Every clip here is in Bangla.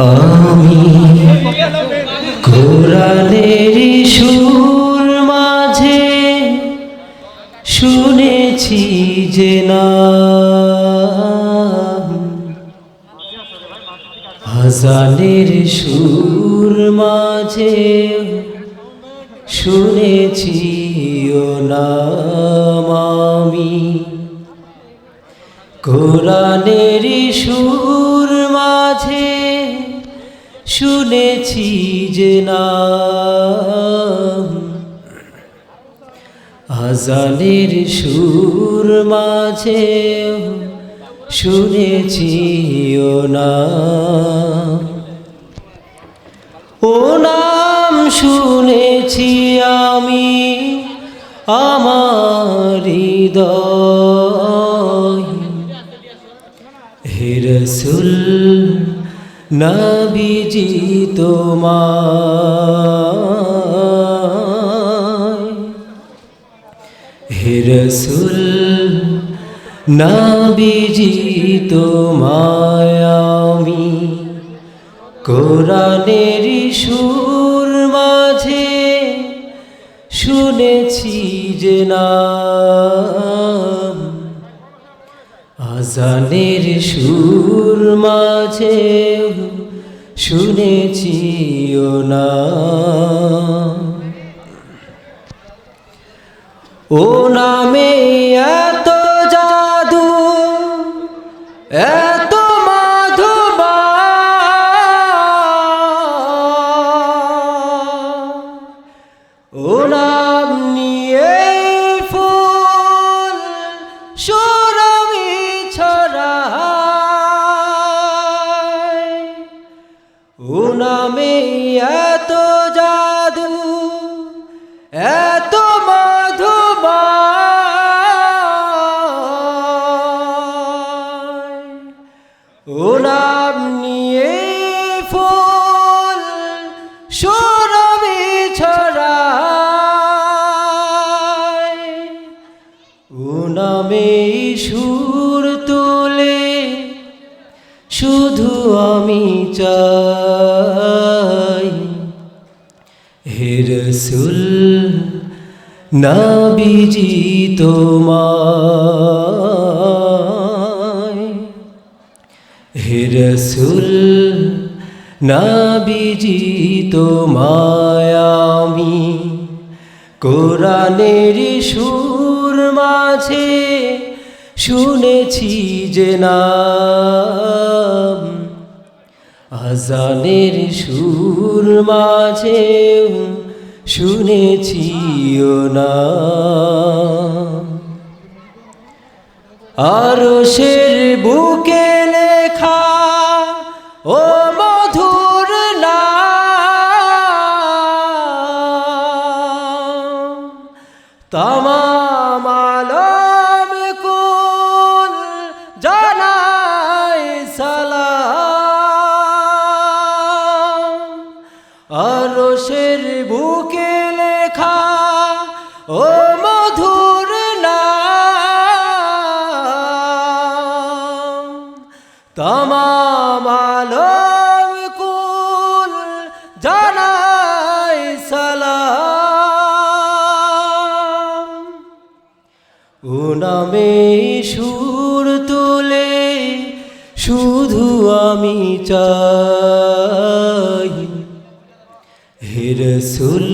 আমি কোরআনের সুর মাঝে শুনেছি যে না। হাজানের সুর মাঝে শুনেছি ও নাম কোরআনের সুর মাঝে শুনেছি যে নাম। আজানের সুর মাঝে শুনেছি ও নাম। ও নাম শুনেছি আমি আমার হৃদয়। রসুল নবীজি তোমায়। হে রসুল নবীজি তোমায় আমি। কোরআনের সুর মাঝে শুনেছি যে নাম আজানের সুর মাঝে শুনেছি ও না। ও নামে এত জাদু এত ও নামে এত জাদু, এত মধুমা ও নিয়ে ফুল সুরভি ছড়ায়। ও নামে সুর তোলে শুধু আমি চাই। রসুল, নাবিজি তোমায়। হে রসুল, নাবিজি তোমায় আমি। কোরআনের সুর মাঝে শুনেছি যে নাম। আজানের সুর মাঝে শুনেছি না না। আরশের বুকে লেখা ও মধুর নাম তমাম আরশের বুকে লেখা, ও মধুর তমাম আলম কুল জানাই সালাম। ও নামে সুর তোলে, শুধু আমি চাই। রসুল,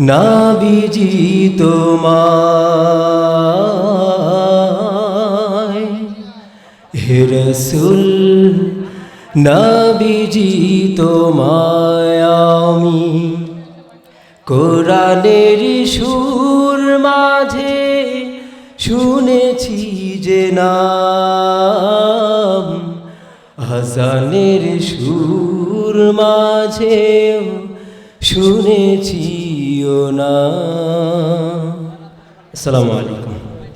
নাবিজি তোমায়। হে রসুল, নাবিজি তোমায় আমি। কোরআনের সুর মাঝে শুনেছি যে নাম। হাসানের সুর মাঝে শুনেছি ও না। আসসালামু আলাইকুম।